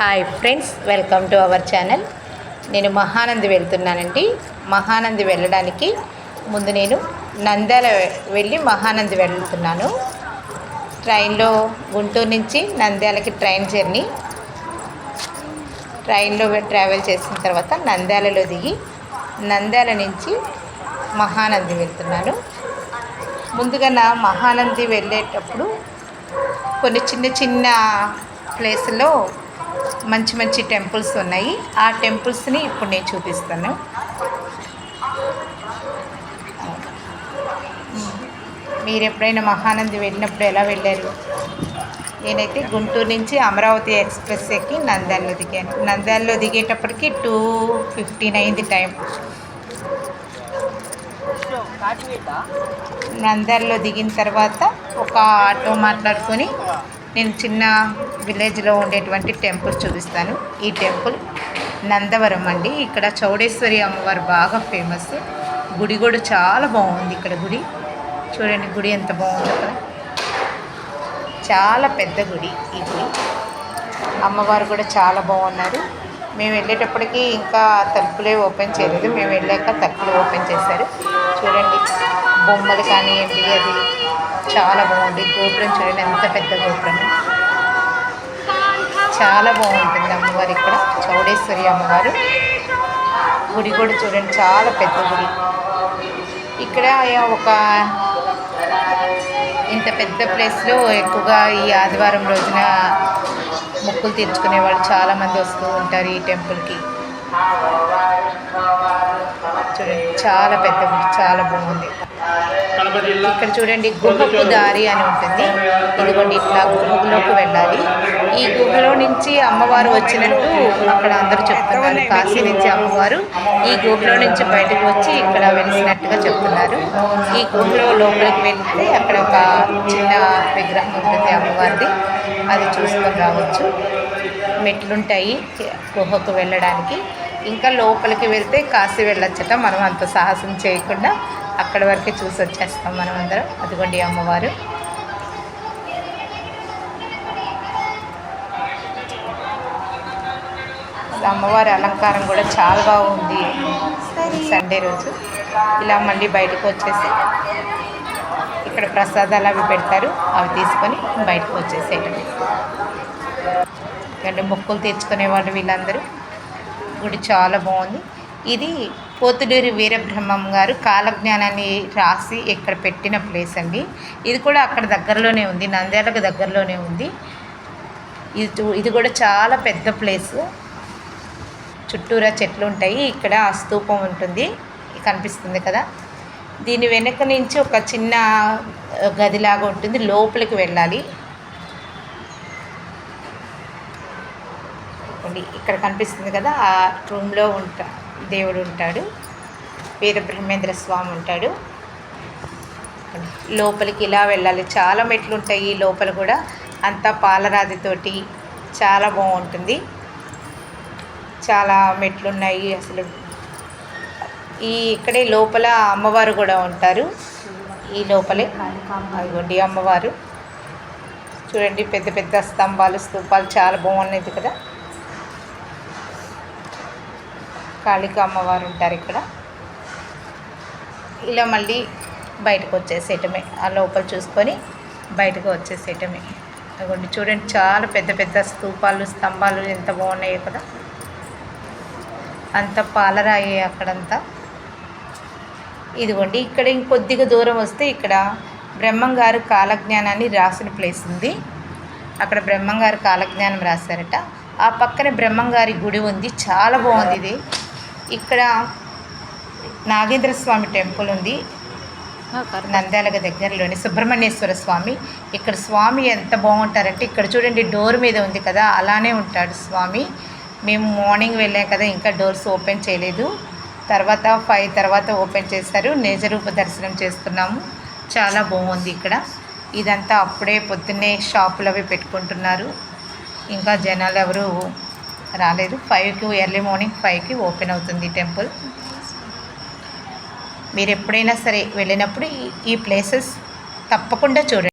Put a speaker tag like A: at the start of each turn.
A: Hi friends welcome to our channel. నేను మహానంది వెళ్తున్నానండి. మహానంది వెళ్ళడానికి ముందు నేను నంద్యాల వెళ్ళి మహానంది వెళ్తున్నాను. ట్రైన్లో గుంటూరు నుంచి నంద్యాలకి ట్రైన్ జర్నీ. ట్రైన్లో ట్రావెల్ చేసిన తర్వాత నంద్యాలలో దిగి నంద్యాల నుంచి మహానంది వెళ్తున్నాను. ముందుగా నా మహానంది వెళ్ళేటప్పుడు కొన్ని చిన్న చిన్న ప్లేస్లో మంచి మంచి టెంపుల్స్ ఉన్నాయి. ఆ టెంపుల్స్ని ఇప్పుడు నేను చూపిస్తాను. మీరు ఎప్పుడైనా మహానంది వెళ్ళినప్పుడు ఎలా వెళ్ళారు? నేనైతే గుంటూరు నుంచి అమరావతి ఎక్స్ప్రెస్ ఎక్కి నంద్యాలలో దిగాను. నంద్యాలలో దిగేటప్పటికి టూ ఫిఫ్టీన్ అయింది టైం నంద్యాలలో దిగిన తర్వాత ఒక ఆటో మాట్లాడుకొని నేను చిన్న విలేజ్లో ఉండేటువంటి టెంపుల్ చూపిస్తాను. ఈ టెంపుల్ నందవరం అండి. ఇక్కడ చౌడేశ్వరి అమ్మవారు బాగా ఫేమస్. గుడి కూడా చాలా బాగుంది ఇక్కడ గుడి. చూడండి గుడి ఎంత బాగుందో కదా. చాలా పెద్ద గుడి ఈ గుడి. అమ్మవారు కూడా చాలా బాగున్నారు. మేము వెళ్ళేటప్పటికి ఇంకా తలుపులే ఓపెన్ చేయలేదు. మేము వెళ్ళాక తలుపులు ఓపెన్ చేశారు. చూడండి బొమ్మలు కానివ్వండి అది చాలా బాగుంది. గోపురం చూడండి ఎంత పెద్ద గోపురం చాలా బాగుంటుంది అమ్మవారు ఇక్కడ. చౌడేశ్వరి అమ్మవారు. గుడి కూడా చూడండి చాలా పెద్ద గుడి. ఇక్కడ ఒక ఇంత పెద్ద ప్లేస్లో ఎక్కువగా ఈ ఆదివారం రోజున మొక్కులు తీర్చుకునే వాళ్ళు చాలామంది వస్తూ ఉంటారు ఈ టెంపుల్కి చూడండి చాలా పెద్ద గుడి చాలా బాగుంది. ఇక్కడ చూడండి గుహపు దారి అని ఉంటుంది. ఇదిగోండి ఇట్లా గుహలోకి వెళ్ళాలి. ఈ గుహలో నుంచి అమ్మవారు వచ్చినట్టు అక్కడ అందరూ చెప్తున్నారు. కాశీ నుంచి అమ్మవారు ఈ గుహలో నుంచి బయటకు వచ్చి ఇక్కడ వెలిసినట్టుగా చెప్తున్నారు. ఈ గుహలో లోపలికి వెళ్తే అక్కడ ఒక చిన్న విగ్రహం ఉంటుంది అమ్మవారిది. అది చూసుకొని రావచ్చు. మెట్లుంటాయి గుహకు వెళ్ళడానికి. ఇంకా లోపలికి వెళ్తే కాశీ వెళ్ళొచ్చట. మనం అంత సాహసం చేయకుండా అక్కడ వరకే చూసి వచ్చేస్తాం మనం అందరం అదిగోండి అమ్మవారు. అమ్మవారి అలంకారం కూడా చాలా బాగుంది. సండే రోజు. ఇలా మళ్ళీ బయటకు వచ్చేసి ఇక్కడ ప్రసాదాలు అవి పెడతారు. అవి తీసుకొని బయటకు వచ్చేసేయండి. అంటే మొక్కులు తెచ్చుకునే వాళ్ళు వీళ్ళందరూ. గుడి చాలా బాగుంది. ఇది పోతుడూరి వీరబ్రహ్మం గారు కాలజ్ఞానాన్ని రాసి ఇక్కడ పెట్టిన ప్లేస్ అండి. ఇది కూడా అక్కడ దగ్గరలోనే ఉంది. నంద్యాలకు దగ్గరలోనే ఉంది. ఇది చూ- ఇది కూడా చాలా పెద్ద ప్లేసు. చుట్టూరా చెట్లు ఉంటాయి ఇక్కడ ఆ స్తూపం ఉంటుంది. కనిపిస్తుంది కదా. దీని వెనక నుంచి ఒక చిన్న గదిలాగా ఉంటుంది. లోపలికి వెళ్ళాలి. ఇక్కడ కనిపిస్తుంది కదా. ఆ రూమ్లో ఉంటా దేవుడు ఉంటాడు. వీరబ్రహ్మేంద్ర స్వామి ఉంటాడు. లోపలికి ఇలా వెళ్ళాలి. చాలా మెట్లు ఉంటాయి లోపల కూడా. అంతా పాలరాతితోటి. చాలా బాగుంటుంది. చాలా మెట్లు ఉన్నాయి అసలు. ఈ ఇక్కడే లోపల అమ్మవారు కూడా ఉంటారు. ఈ లోపలే అదిగోండి అమ్మవారు. చూడండి పెద్ద పెద్ద స్తంభాలు స్తూపాలు చాలా బాగున్నది కదా కాళిక అమ్మవారు ఉంటారు ఇక్కడ. ఇలా మళ్ళీ బయటకు వచ్చేసేయటమే. ఆ లోపల చూసుకొని బయటకు వచ్చేసేయటమే. అదిగోండి చూడండి చాలా పెద్ద పెద్ద స్తూపాలు స్తంభాలు ఎంత బాగున్నాయో కదా. అంత పాలరాయి అక్కడంతా. ఇదిగోండి ఇక్కడ ఇంకొద్దిగా దూరం వస్తే ఇక్కడ బ్రహ్మంగారు కాలజ్ఞానాన్ని రాసిన ప్లేస్ ఉంది. అక్కడ బ్రహ్మంగారు కాలజ్ఞానం రాశారట. ఆ పక్కనే బ్రహ్మంగారి గుడి ఉంది. చాలా బాగుంది ఇది. ఇక్కడ నాగేంద్ర స్వామి టెంపుల్ ఉంది. నంద్యాలకు దగ్గరలోని సుబ్రహ్మణ్యేశ్వర స్వామి. ఇక్కడ స్వామి ఎంత బాగుంటారంటే ఇక్కడ చూడండి డోర్ మీద ఉంది కదా అలానే ఉంటాడు స్వామి. మేము మార్నింగ్ వెళ్ళాం కదా ఇంకా డోర్స్ ఓపెన్ చేయలేదు. తర్వాత ఫైవ్ తర్వాత ఓపెన్ చేశారు. నిజరూప దర్శనం చేస్తున్నాము. చాలా బాగుంది ఇక్కడ. ఇదంతా అప్పుడే పొద్దున్నే షాపులు అవి పెట్టుకుంటున్నారు. ఇంకా జనాలు ఎవరు రాలేదు. ఫైవ్కి ఎర్లీ మార్నింగ్ ఫైవ్కి ఓపెన్ అవుతుంది టెంపుల్. మీరు ఎప్పుడైనా సరే వెళ్ళినప్పుడు ఈ- ఈ ప్లేసెస్ తప్పకుండా చూడండి.